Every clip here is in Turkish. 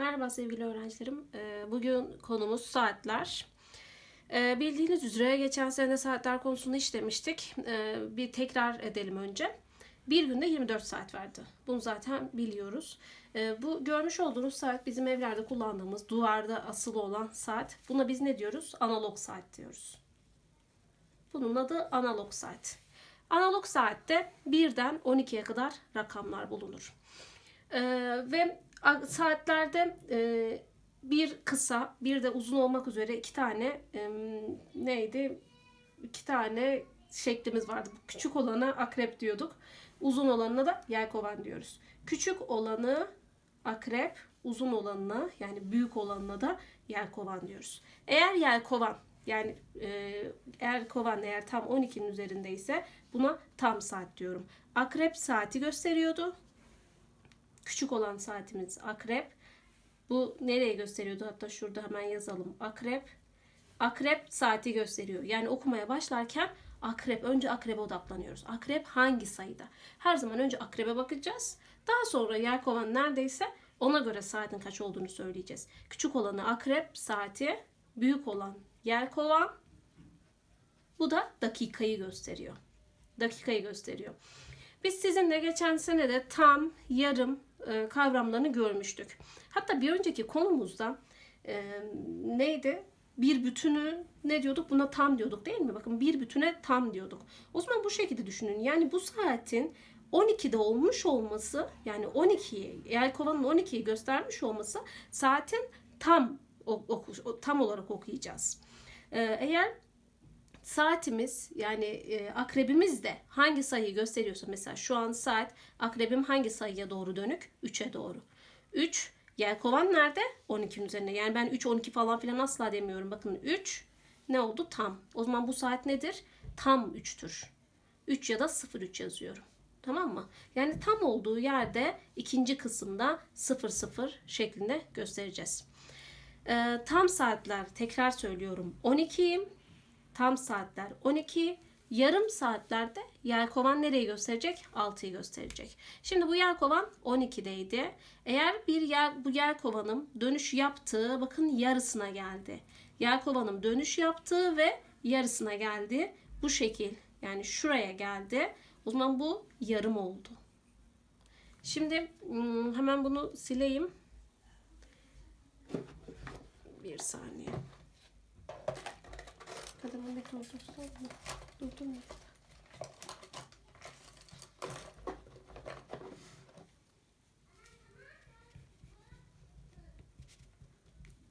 Merhaba sevgili öğrencilerim. Ee, Bugün konumuz saatler. Ee, Bildiğiniz üzere geçen sene saatler konusunu işlemiştik. Ee, Bir tekrar edelim önce. Bir günde 24 saat verdi. Bunu zaten biliyoruz. Bu görmüş olduğunuz saat bizim evlerde kullandığımız duvarda asılı olan saat. Buna biz ne diyoruz? Analog saat diyoruz. Bunun adı analog saat. Analog saatte 1'den 12'ye kadar rakamlar bulunur. Ve saatlerde e, bir kısa bir de uzun olmak üzere iki tane e, neydi? İki tane şeklimiz vardı. Küçük olana akrep diyorduk. Uzun olanına da yelkovan diyoruz. Küçük olanı akrep, uzun olanına yani büyük olanına da yelkovan diyoruz. Eğer yelkovan yani eğer kovan eğer tam 12'nin üzerindeyse buna tam saat diyorum. Akrep saati gösteriyordu. Küçük olan saatimiz akrep. Bu nereye gösteriyordu? Hatta şurada hemen yazalım. Akrep. Akrep saati gösteriyor. Yani okumaya başlarken akrep. Önce akrebe odaklanıyoruz. Akrep hangi sayıda? Her zaman önce akrebe bakacağız. Daha sonra yelkovan neredeyse ona göre saatin kaç olduğunu söyleyeceğiz. Küçük olanı akrep saati, büyük olan yelkovan. Bu da dakikayı gösteriyor. Dakikayı gösteriyor. Biz sizinle geçen sene de tam, yarım e, kavramlarını görmüştük. Hatta bir önceki konumuzda e, neydi? Bir bütünü ne diyorduk? Buna tam diyorduk değil mi? Bakın bir bütüne tam diyorduk. O zaman bu şekilde düşünün. Yani bu saatin 12'de olmuş olması yani 12'yi Yelkova'nın 12'yi göstermiş olması saatin tam tam olarak okuyacağız. E, eğer saatimiz yani e, akrebimiz de hangi sayıyı gösteriyorsa mesela şu an saat akrebim hangi sayıya doğru dönük? 3'e doğru. 3 yelkovan nerede? 12'nin üzerinde. Yani ben 3 12 falan filan asla demiyorum. Bakın 3 ne oldu? Tam. O zaman bu saat nedir? Tam 3'tür. 3 ya da 03 yazıyorum. Tamam mı? Yani tam olduğu yerde ikinci kısımda 00 şeklinde göstereceğiz. Ee, tam saatler tekrar söylüyorum 12'yim tam saatler 12, yarım saatlerde yelkovan nereyi gösterecek? 6'yı gösterecek. Şimdi bu yelkovan 12'deydi. Eğer bir yel, bu yelkovanım dönüş yaptığı bakın yarısına geldi. Yelkovanım dönüş yaptığı ve yarısına geldi. Bu şekil yani şuraya geldi. O zaman bu yarım oldu. Şimdi hmm, hemen bunu sileyim. Bir saniye. Kadının bir durdursana. Durdurma.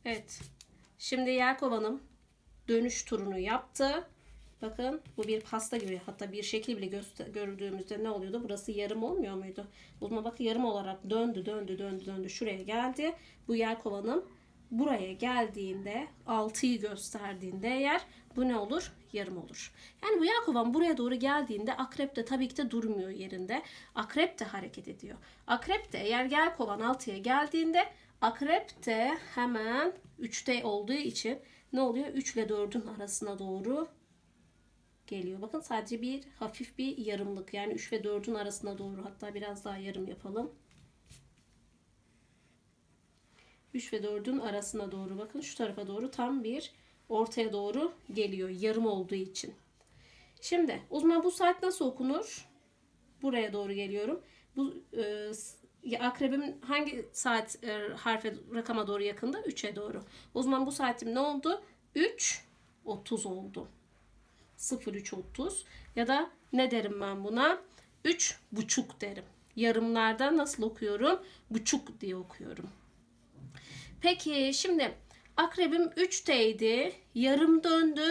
Evet. Şimdi Yelkova'nın dönüş turunu yaptı. Bakın bu bir pasta gibi hatta bir şekil bile gördüğümüzde ne oluyordu? Burası yarım olmuyor muydu? Zaman bakın yarım olarak döndü döndü döndü döndü şuraya geldi. Bu Yelkova'nın buraya geldiğinde 6'yı gösterdiğinde eğer bu ne olur? Yarım olur. Yani bu Yelkovan buraya doğru geldiğinde akrep de tabii ki de durmuyor yerinde. Akrep de hareket ediyor. Akrep de eğer Yelkovan 6'ya geldiğinde akrep de hemen 3'te olduğu için ne oluyor? 3 ile 4'ün arasına doğru geliyor. Bakın sadece bir hafif bir yarımlık yani 3 ve 4'ün arasına doğru hatta biraz daha yarım yapalım. 3 ve 4'ün arasına doğru bakın şu tarafa doğru tam bir ortaya doğru geliyor yarım olduğu için. Şimdi o zaman bu saat nasıl okunur? Buraya doğru geliyorum. Bu e, akrebimin hangi saat e, harfe rakama doğru yakında? 3'e doğru. O zaman bu saatim ne oldu? 3 30 oldu. 0330 ya da ne derim ben buna? 3 buçuk derim. Yarımlarda nasıl okuyorum? Buçuk diye okuyorum. Peki şimdi akrebim 3'teydi. Yarım döndü.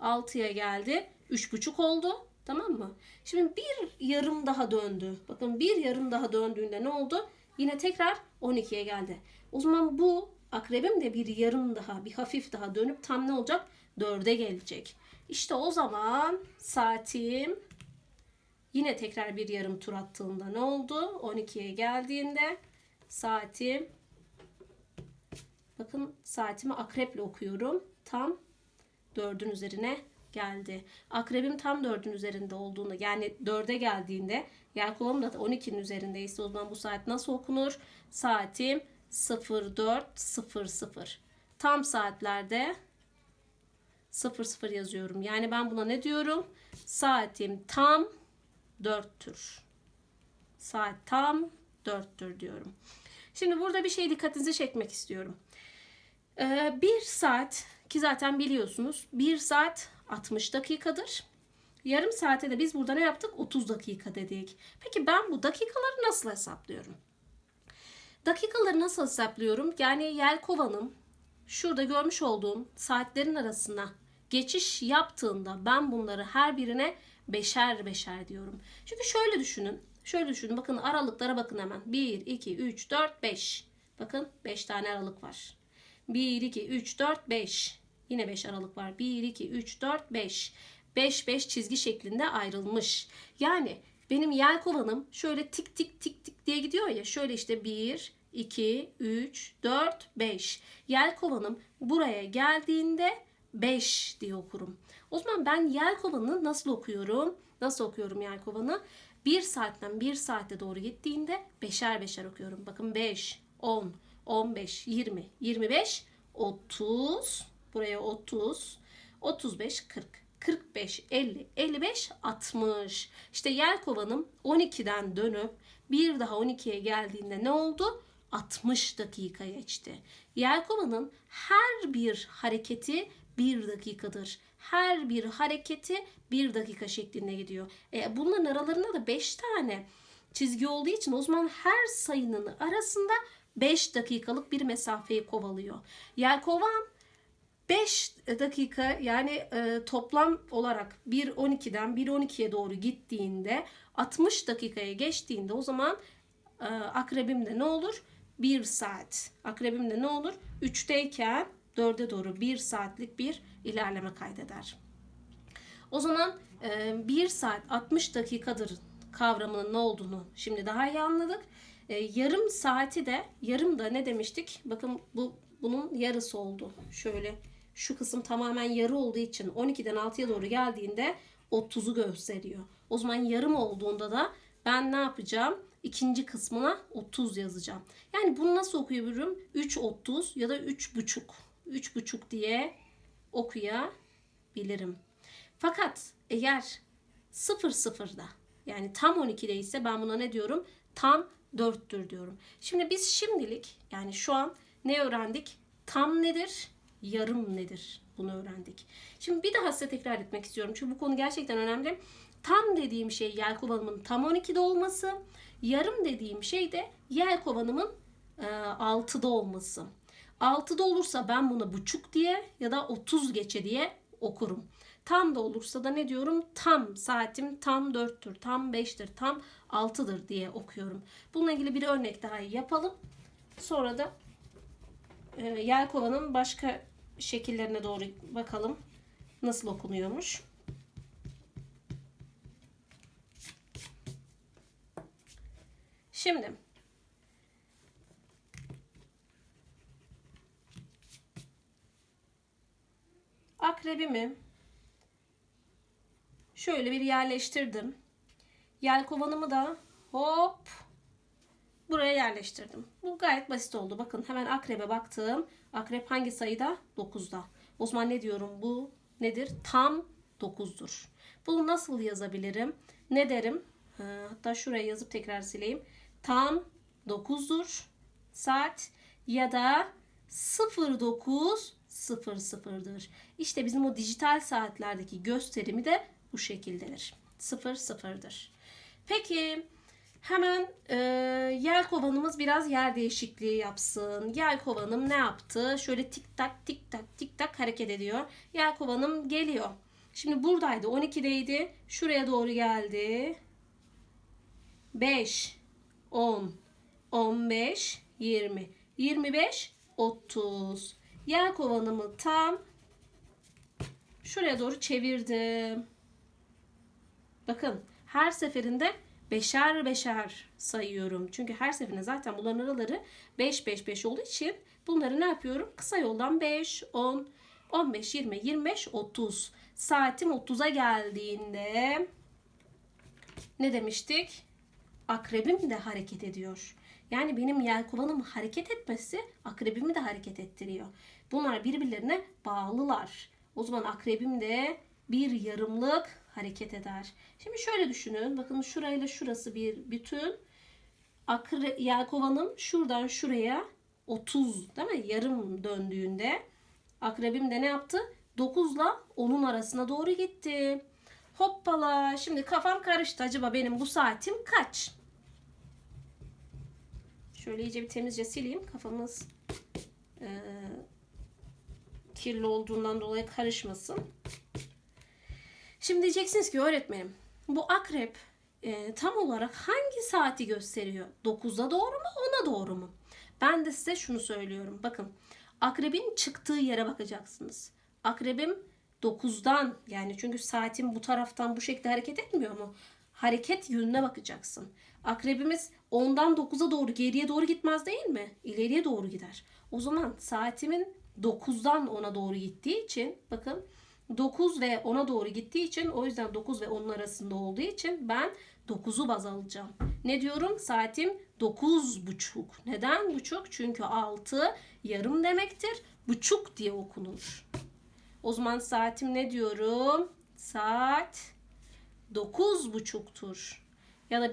6'ya geldi. 3,5 oldu. Tamam mı? Şimdi bir yarım daha döndü. Bakın bir yarım daha döndüğünde ne oldu? Yine tekrar 12'ye geldi. O zaman bu akrebim de bir yarım daha, bir hafif daha dönüp tam ne olacak? 4'e gelecek. İşte o zaman saatim yine tekrar bir yarım tur attığında ne oldu? 12'ye geldiğinde saatim Bakın saatimi akreple okuyorum. Tam 4'ün üzerine geldi. Akrebim tam 4'ün üzerinde olduğunda yani 4'e geldiğinde yelkovum da 12'nin üzerindeyse o zaman bu saat nasıl okunur? Saatim 04.00 tam saatlerde 00 yazıyorum. Yani ben buna ne diyorum? Saatim tam 4'tür. Saat tam 4'tür diyorum. Şimdi burada bir şey dikkatinizi çekmek istiyorum. Ee, bir saat ki zaten biliyorsunuz bir saat 60 dakikadır. Yarım saate de biz burada ne yaptık? 30 dakika dedik. Peki ben bu dakikaları nasıl hesaplıyorum? Dakikaları nasıl hesaplıyorum? Yani Yelkova'nın şurada görmüş olduğum saatlerin arasına geçiş yaptığında ben bunları her birine beşer beşer diyorum. Çünkü şöyle düşünün. Şöyle düşünün. Bakın aralıklara bakın hemen. 1, 2, 3, 4, 5. Bakın 5 tane aralık var. 1, 2, 3, 4, 5. Yine 5 aralık var. 1, 2, 3, 4, 5. 5 5 çizgi şeklinde ayrılmış. Yani benim yel kovanım şöyle tik tik tik tik diye gidiyor ya. Şöyle işte 1, 2, 3, 4, 5. Yel kovanım buraya geldiğinde 5 diye okurum. O zaman ben yel kovanı nasıl okuyorum? Nasıl okuyorum yel kovanı? 1 saatten 1 saate doğru gittiğinde beşer beşer okuyorum. Bakın 5, 10, 15, 20, 25, 30, buraya 30, 35, 40. 45, 50, 55, 60. İşte yel kovanım 12'den dönüp bir daha 12'ye geldiğinde ne oldu? 60 dakika geçti. Yelkovanın her bir hareketi bir dakikadır. Her bir hareketi bir dakika şeklinde gidiyor. E, bunların aralarında da 5 tane çizgi olduğu için o zaman her sayının arasında 5 dakikalık bir mesafeyi kovalıyor. Yelkovan 5 dakika yani e, toplam olarak 1.12'den 1.12'ye doğru gittiğinde 60 dakikaya geçtiğinde o zaman e, akrebimde ne olur? 1 saat. Akrebimde ne olur? 3'teyken 4'e doğru 1 saatlik bir ilerleme kaydeder. O zaman e, 1 saat 60 dakikadır kavramının ne olduğunu şimdi daha iyi anladık. E, yarım saati de yarım da ne demiştik? Bakın bu bunun yarısı oldu. Şöyle şu kısım tamamen yarı olduğu için 12'den 6'ya doğru geldiğinde 30'u gösteriyor. O zaman yarım olduğunda da ben ne yapacağım? İkinci kısmına 30 yazacağım. Yani bunu nasıl okuyabilirim? 3.30 ya da 3.5. 3.5 diye okuyabilirim. Fakat eğer 00'da yani tam 12'de ise ben buna ne diyorum? Tam 4'tür diyorum. Şimdi biz şimdilik yani şu an ne öğrendik? Tam nedir? Yarım nedir? Bunu öğrendik. Şimdi bir daha size tekrar etmek istiyorum. Çünkü bu konu gerçekten önemli. Tam dediğim şey yel kovanımın tam 12'de olması. Yarım dediğim şey de yel kovanımın e, 6'da olması. 6'da olursa ben buna buçuk diye ya da 30 geçe diye okurum. Tam da olursa da ne diyorum? Tam saatim tam 4'tür, tam 5'tir, tam 6'dır diye okuyorum. Bununla ilgili bir örnek daha yapalım. Sonra da e, yelkovanın başka şekillerine doğru bakalım. Nasıl okunuyormuş. Şimdi akrebimi şöyle bir yerleştirdim. Yelkovanımı da hop buraya yerleştirdim. Bu gayet basit oldu. Bakın hemen akrebe baktım. Akrep hangi sayıda? 9'da. O zaman ne diyorum? Bu nedir? Tam 9'dur. Bunu nasıl yazabilirim? Ne derim? hatta şuraya yazıp tekrar sileyim. Tam 9'dur saat ya da 09.00'dır. İşte bizim o dijital saatlerdeki gösterimi de bu şekildedir. 00'dır. Peki hemen e, yel kovanımız biraz yer değişikliği yapsın. Yel kovanım ne yaptı? Şöyle tik tak tik tak tik tak hareket ediyor. Yel kovanım geliyor. Şimdi buradaydı 12'deydi. Şuraya doğru geldi. 5, 10, 15, 20, 25, 30. Yel kovanımı tam şuraya doğru çevirdim. Bakın her seferinde beşer beşer sayıyorum. Çünkü her seferinde zaten bunların araları 5 5 5 olduğu için bunları ne yapıyorum? Kısa yoldan 5, 10, 15, 20, 25, 30. Saatim 30'a geldiğinde ne demiştik? Akrebim de hareket ediyor. Yani benim yelkovanım hareket etmesi akrebimi de hareket ettiriyor. Bunlar birbirlerine bağlılar. O zaman akrebim de bir yarımlık hareket eder. Şimdi şöyle düşünün. Bakın şurayla şurası bir bütün. Akre, yelkovanım şuradan şuraya 30 değil mi? Yarım döndüğünde akrebim de ne yaptı? 9 ile 10'un arasına doğru gitti. Hoppala. Şimdi kafam karıştı. Acaba benim bu saatim kaç? Şöyle iyice bir temizce sileyim. Kafamız eee, kirli olduğundan dolayı karışmasın. Şimdi diyeceksiniz ki öğretmenim bu akrep e, tam olarak hangi saati gösteriyor? 9'a doğru mu 10'a doğru mu? Ben de size şunu söylüyorum. Bakın akrebin çıktığı yere bakacaksınız. Akrebim 9'dan yani çünkü saatin bu taraftan bu şekilde hareket etmiyor mu? Hareket yönüne bakacaksın. Akrebimiz 10'dan 9'a doğru geriye doğru gitmez değil mi? İleriye doğru gider. O zaman saatimin 9'dan 10'a doğru gittiği için bakın 9 ve 10'a doğru gittiği için o yüzden 9 ve 10'un arasında olduğu için ben 9'u baz alacağım. Ne diyorum? Saatim 9 buçuk. Neden buçuk? Çünkü 6 yarım demektir. Buçuk diye okunur. O zaman saatim ne diyorum? Saat 9 buçuktur. Ya da bir